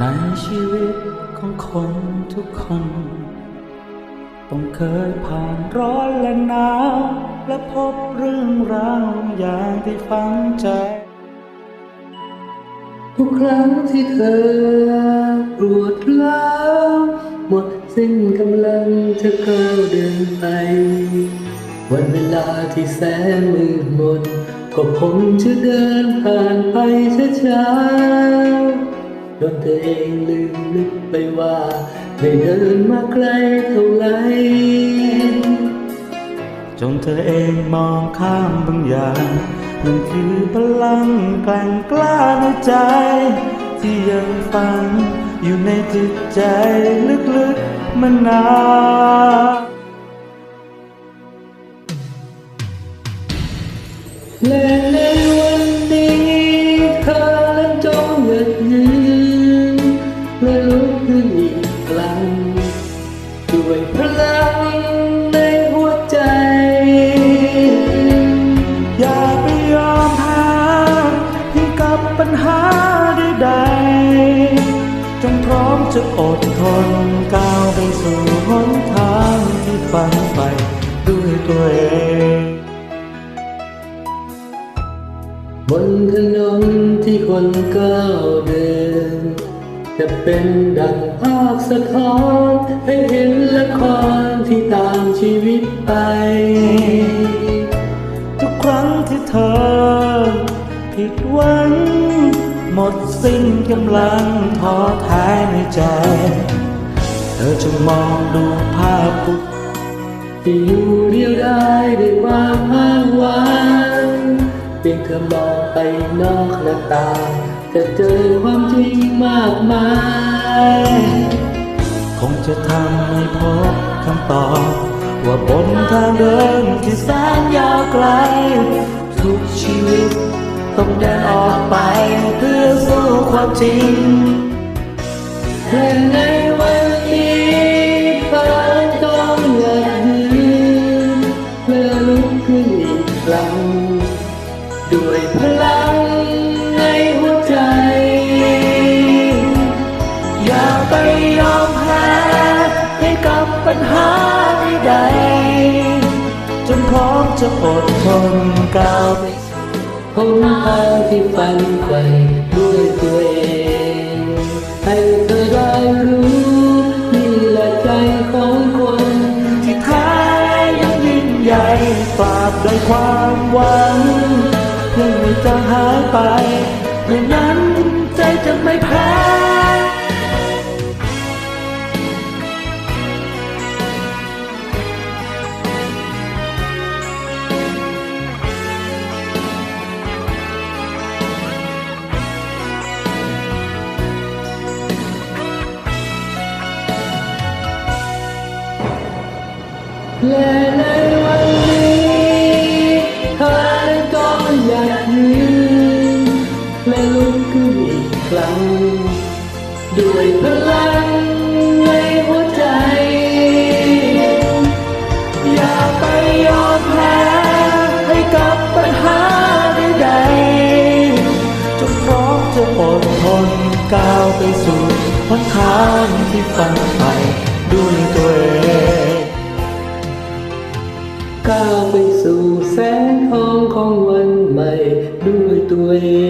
ในชีวิตของคนทุกคน ต้องเคยผ่านร้อนและหนาว และพบเรื่องราวอย่างที่ฝังใจ ทุกครั้งที่เธอปวดร้าวหมดสิ้นกำลังจะก้าวเดินไป วันเวลาที่แสนมืดมนก็ผมจะเดินผ่านไปช้าๆ จนเธอเองลืมนึกไปว่าได้เดินมาไกลเท่าไร จนเธอเองมองข้ามบางอย่างนั่นคือพลังแกร่งกล้าในใจ ที่ยังฝังอยู่ในจิตใจลึกๆมานานและ จะอดทนก้าวไปสู่หนทางที่ฝันไปด้วยตัวเอง บนถนนที่คนก้าวเดิน จะเป็นดังภาพสะท้อนให้เห็นละครที่ตามชีวิตไป ทุกครั้งที่เธอผิดหวัง หมดสิ้นกำลังท้อแท้ในใจ เธอจงมองดูภาพผู้ที่อยู่เดียวได้ด้วยความอ้างว้างเพียงเธอมองไปนอกหน้าต่างจะเจอความจริงมากมาย คงจะทำให้พบคำตอบว่าบนทางเดินที่แสนยาวไกล ทุกชีวิต ต้องเดินออกไปเพื่อสู้ความจริงและในวันนี้เธอต้องอยากยืนและลุกขึ้นอีกครั้งด้วยพลังในหัวใจ อย่าไปยอมแพ้ให้กับปัญหาใดๆจนพร้อมจะอดทนก้าวไป หนทางที่ฝันไปด้วยตัวเอง ให้เธอได้รู้นี่แหละใจของคน ที่ท้ายยังยิ่งใหญ่ฝากด้วยความหวังยังไม่จะหายไปเม่นั้นใจจะไม่แพ้ และในวันนี้เธอต้องอยากยืนและลุกขึ้นอีกครั้ง ด้วยพลังในหัวใจ อย่าไปยอมแพ้ให้กับปัญหาใดๆจงพร้อมจะอดทนก้าวไปสู่หนทางที่ฝันไปด้วยตัวเอง ก้าวไปสู่แสงทองของวันใหม่ด้วยตัวเอง